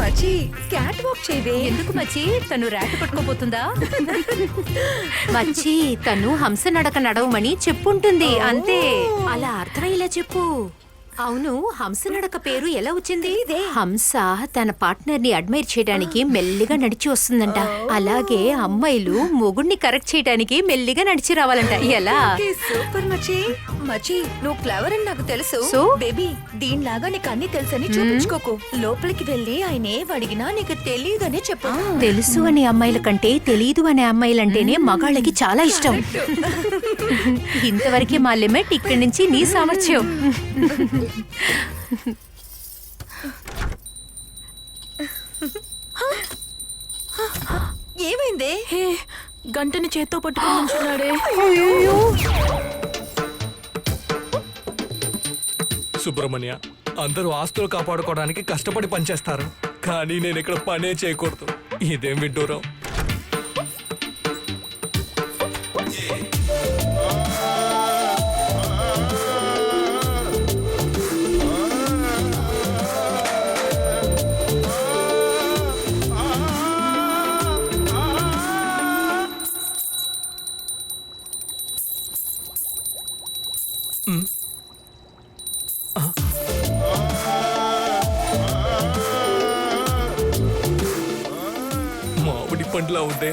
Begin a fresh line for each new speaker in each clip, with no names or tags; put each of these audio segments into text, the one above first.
మచి cat walk చేయవే.
ఎందుకు మచ్చి తను ర్యాట్ పట్టుకోపోతుందా మచ్చి తను హంస నడక నడవమని చెప్పుంటుంది. అంతే. అలా అర్థమయ్యేలా చెప్పు. అవును హంస నడక పేరు ఎలా వచ్చింది? హంస తన పార్ట్నర్ని అడ్మైర్ చేయడానికి మెల్లిగా నడిచి వస్తుందంట. అలాగే అమ్మాయిలు మొగుడిని కరెక్ట్ చేయడానికి మెల్లిగా నడిచి రావాలంట. ఎలా?
సూపర్ మచి. మచి నువ్వు క్లవర్ అని నాకు తెలుసు.
So?
బేబీ దీనిలాగా నీకు అన్ని తెలుసని చూపించుకోకు. లోపలికి వెళ్ళి ఆయన ఏం అడిగినా నీకు తెలియదని చెప్పు.
తెలుసు అనే అమ్మాయిల కంటే తెలీదు అనే అమ్మాయిలంటేనే మగాళ్ళకి చాలా ఇష్టం. ఇంతవరకే మా లిమిట్ ఇక్కడి నుంచి నీ సామర్థ్యం.
ఏమైందే?
హే గంటని చేత్తో పట్టుకుని ఉంచున్నాడే
సుబ్రహ్మణ్య అందరూ ఆస్తులు కాపాడుకోవడానికి కష్టపడి పనిచేస్తారు. కానీ నేను ఇక్కడ పనే చేయకూడదు. ఇదేం విడ్డూరం? పండ్లా ఉంటే.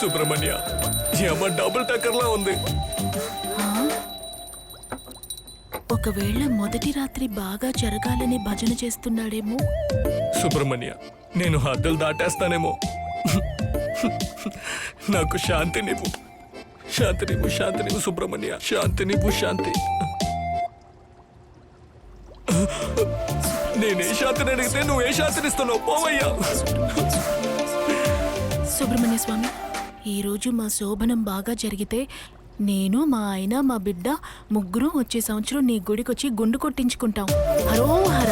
సుబ్రహ్మణ్య ఏమ డబుల్ టక్కర్లా ఉంది.
ఒకవేళ మొదటి రాత్రి బాగా జరగాలని భజన చేస్తున్నాడేమో?
సుబ్రహ్మణ్య నేను హద్దులు దాటేస్తానేమో. నాకు శాంతి నీవు. శాంతి నీవు శాంతి నీవు సుబ్రహ్మణ్య. శాంతి నీవు శాంతి. నేనే శాంతిని అడిగితే నువ్వు ఏ శాంతినిస్తున్నావు పోవయ్యా.
సుబ్రహ్మణ్య స్వామి ఈ రోజు మా శోభనం బాగా జరిగితే నేను మా ఆయన మా బిడ్డ ముగ్గురు వచ్చే సంవత్సరం నీ గుడికొచ్చి గుండు కొట్టించుకుంటాం. హరో హర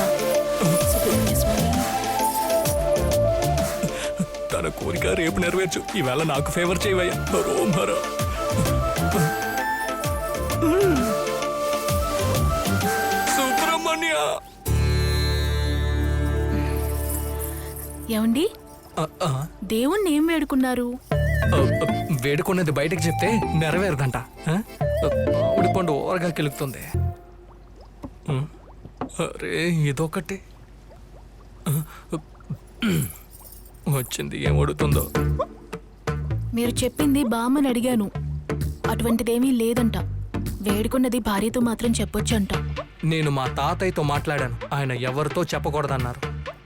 సుబ్రహ్మణ్య స్వామి
తన కోరిక రేపు నెరవేర్చు. ఈవేళ నాకు ఫేవర్ చేయవయ్యా. రోమ్ హర సుబ్రహ్మణ్య.
ఏమండి? దేవుణ్ణి ఏం వేడుకున్నారు?
వేడుకున్నది బయటకు చెప్తే నెరవేరదంట. ఆ? మామిడి పండు ఓరగా కెలుగుతుంది అరే ఇదొకటి వచ్చింది ఏం అడుగుతుందో.
మీరు చెప్పింది బామ్మని అడిగాను. అటువంటిదేమీ లేదంట. వేడుకున్నది భార్యతో మాత్రం చెప్పొచ్చంట.
నేను మా తాతయ్యతో మాట్లాడాను. ఆయన ఎవరితో చెప్పకూడదన్నారు.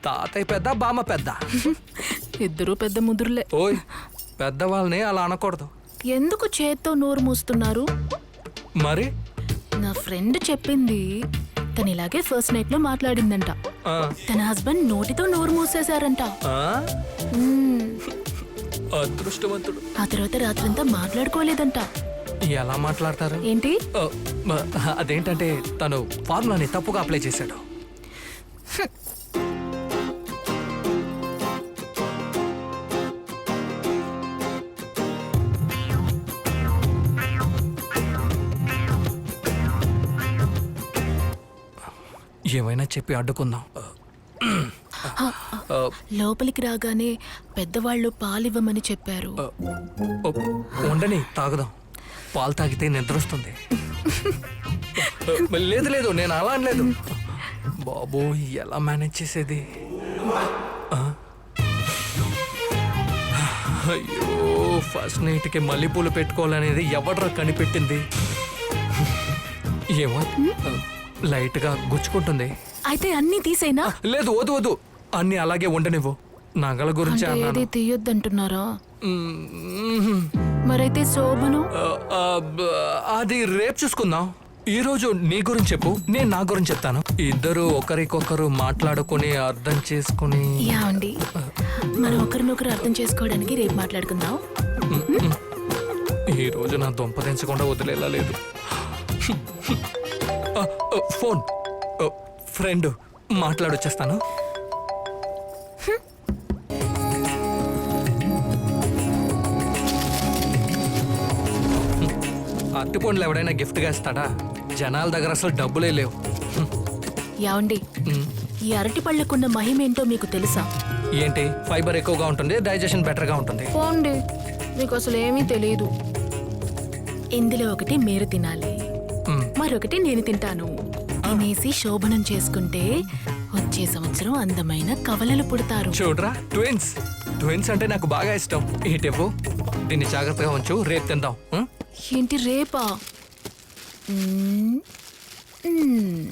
తాతయ్య పెద్ద బామ్మ పెద్ద.
ఇద్దరూ పెద్ద ముదురులే.
ఓయ్ పెద్దవాళ్ళని అలా అనకూడదు.
ఎందుకు చేత్తో నోరు మూస్తున్నారు?
మరి?
నా ఫ్రెండ్ చెప్పింది. తను ఇలాగే ఫస్ట్ నైట్లో మాట్లాడిందంట.
ఆ,
తన హస్బెండ్ నోటితో నోరు మూసేశారంట.
ఆ?
మ్మ్.
అదృష్టవంతుడు.
ఆ తర్వాత రాత్రంతా మాట్లాడుకోలేదంట.
ఎలా మాట్లాడతారు?
ఏంటి?
ఆ, మ- అదేంటంటే తను ఫార్ములాని తప్పుగా అప్లై చేశాడు. ఏమైనా చెప్పి అడ్డుకుందాం.
లోపలికి రాగానే పెద్దవాళ్ళు పాలివ్వమని చెప్పారు.
ఉండని తాగుదాం. పాలు తాగితే నిద్ర వస్తుంది లేదు లేదు నేను అలా అనలేదు. బాబు ఎలా మేనేజ్ చేసేది? అయ్యో ఫస్ట్ నైట్కి మల్లెపూలు పెట్టుకోవాలనేది ఎవడ్రా కనిపెట్టింది? ఏమో లైట్గా గుచ్చుకుంటుంది.
అయితే అన్నీ తీసేనా?
లేదు వద్దు వద్దు. అన్ని అలాగే ఉండనివ్వు. నగల గురించి
అంటే
అన్నాను.
ఏది తీయొద్దంటున్నారా?
మ్మ్.
మరైతే శోభను?
ఆ, ఆ, బ- అది రేపు చూసుకుందాం. ఈ రోజు నీ గురించి చెప్పు నేను నా గురించి చెప్తాను. ఇద్దరు ఒకరికొకరు మాట్లాడుకుని అర్థం చేసుకుని.
యావండి మనం ఒకరినొకరు అర్థం చేసుకోవడానికి రేపు మాట్లాడుకుందాం.
ఈ రోజు నా దొంప తెంచకుండా వదిలేలా లేదు. ఫోన్. ఫ్రెండ్ మాట్లాడొచ్చేస్తాను. అరటిపండ్లు ఎవడైనా గిఫ్ట్గా ఇస్తాడా? జనాల దగ్గర అసలు డబ్బులే లేవు.
యావండి ఈ అరటి పళ్ళకున్న మహిమేంటో మీకు తెలుసా?
ఏంటి? ఫైబర్ ఎక్కువగా ఉంటుంది డైజెషన్ బెటర్గా ఉంటుంది.
పోండి మీకు అసలు ఏమీ తెలియదు ఇందులో ఒకటి మీరు తినాలి. మరొకటి నేను తింటాను. తినేసి శోభనం చేసుకుంటే వచ్చే సంవత్సరం అందమైన కవలలు పుడతారు.
చూడరా ట్విన్స్. ట్విన్స్ అంటే నాకు బాగా ఇష్టం. ఇటివ్వు దీన్ని జాగ్రత్తగా ఉంచు రేపు తిందాం?
ఏంటి రేపా? మ్మ్. మ్మ్.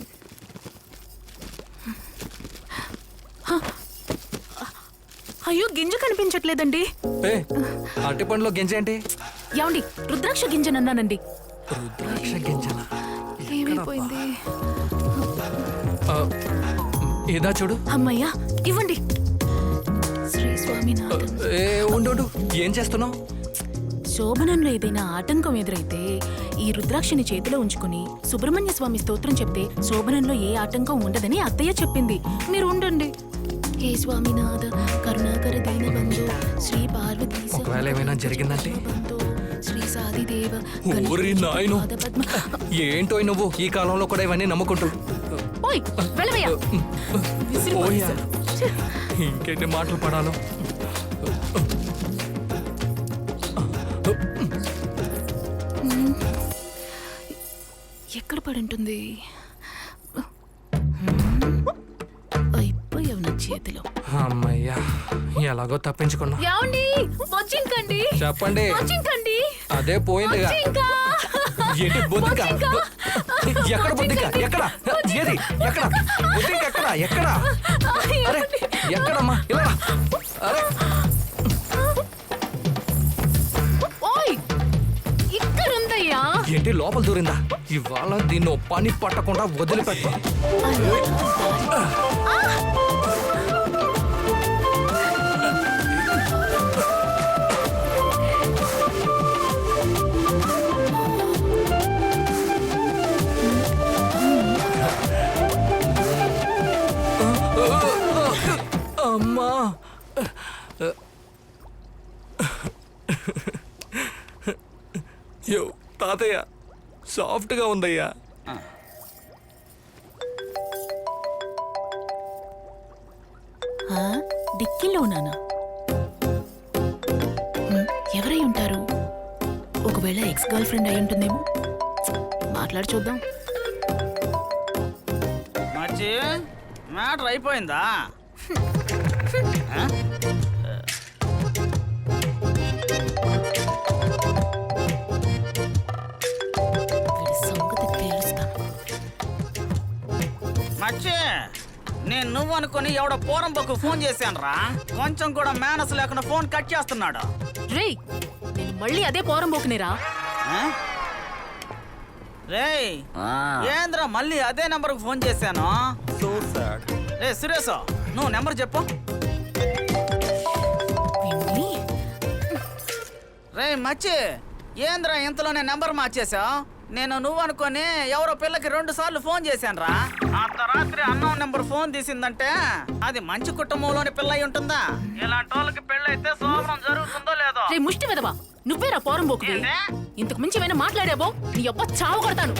హ. అయ్యో గింజ కనిపించట్లేదండి.
ఏ అరటిపండులో గింజ ఏంటి?
ఏమండి రుద్రాక్ష గింజనన్నానండి.
రుద్రాక్ష గింజల
ఏమైపోయింది?
ఇదా చూడు.
అమ్మయ్యా ఇవ్వండి. శ్రీ స్వామినాథన్.
ఏ ఉండు. ఏం చేస్తున్నావు?
శోభనంలో ఏదైనా ఆటంకం ఎదురైతే ఈ రుద్రాక్షని చేతిలో ఉంచుకుని సుబ్రహ్మణ్య స్వామి స్తోత్రం చెప్తే శోభనంలో ఏ ఆటంకం ఉండదని అత్తయ్య చెప్పింది. మీరు ఉండండి. ఏ స్వామినాథ కరుణాకర దీన బంధు శ్రీ పార్వతీ
ఒకవేళ ఏమైనా జరిగిందంటే?
శ్రీ సాదిదేవ
ఓరి నాయను.
పద్మ.
ఏంటో నువ్వు? ఈ కాలంలో కూడా ఇవన్నీ నమ్ముకుంటూ
వెళ్ళవయ్యా.
ఓయా. ఇంకెన్ని మాటలు పడాలో?
ఎక్కడ పడుంటుంది? అయిపోయావు నా చేతిలో.
అమ్మయ్యా ఎలాగో తప్పించుకున్నా.
ఏమండి? వచ్చింకండి
చెప్పండి.
వచ్చింకండి
అదే ఏంటి బొద్దిక? ఎక్కడ బొద్దిక? ఎక్కడ? ఏది? ఎక్కడ? బొద్దిక ఎక్కడ? ఎక్కడ? అరే ఎక్కడమ్మా? ఇలా. అరే.
ఓయ్! ఇక్కడ ఉందయ్యా
ఏంటి లోపల దూరిందా? ఇవాళ దీన్ని ఓ పని పట్టకుండా వదిలిపెట్ట. యో తాతయ్య సాఫ్ట్గా ఉందయ్యా.
డిక్కీలో ఉన్నానా ఉమ్, ఎవరై ఉంటారు? ఒకవేళ ఎక్స్ గర్ల్ ఫ్రెండ్ అయి ఉంటుందేమో? మాట్లాడి చూద్దాం.
మచ్చి మ్యాటర్ అయిపోయిందా? నేను నువ్వు అనుకుని ఎవడో పోరంబకు ఫోన్ చేశాను రా కొంచెం కూడా మేనస్ లేకుండా ఫోన్ కట్ చేస్తున్నాడు.
రేయ్ నేను మళ్ళీ అదే పోరం పోకునేరా
ఆ? రేయ్ ఏంద్రా మళ్ళీ అదే నెంబర్కి ఫోన్ చేశాను? రే సురేష్ నువ్వు నెంబర్ చెప్పు. రే మచ్చి ఏంద్రా ఇంతలోనే నెంబర్ మార్చేశావు? నేను నువ్వు అనుకొని ఎవరో పిల్లకి రెండు సార్లు ఫోన్ చేశాను రా రాత్రి అన్నం నెంబర్ ఫోన్ తీసిందంటే అది మంచి కుటుంబంలోని పిల్ల ఉంటుందా? ఇలాంటి వాళ్ళకి పెళ్ళైతే సోమరం జరుగుతుందో లేదో?
రే ముష్టి వెదవా నువ్వేరా పోరం పోకు? ఇంతకు మించి ఏమైనా మాట్లాడావో? నీ అబ్బ చావు కొడతాను.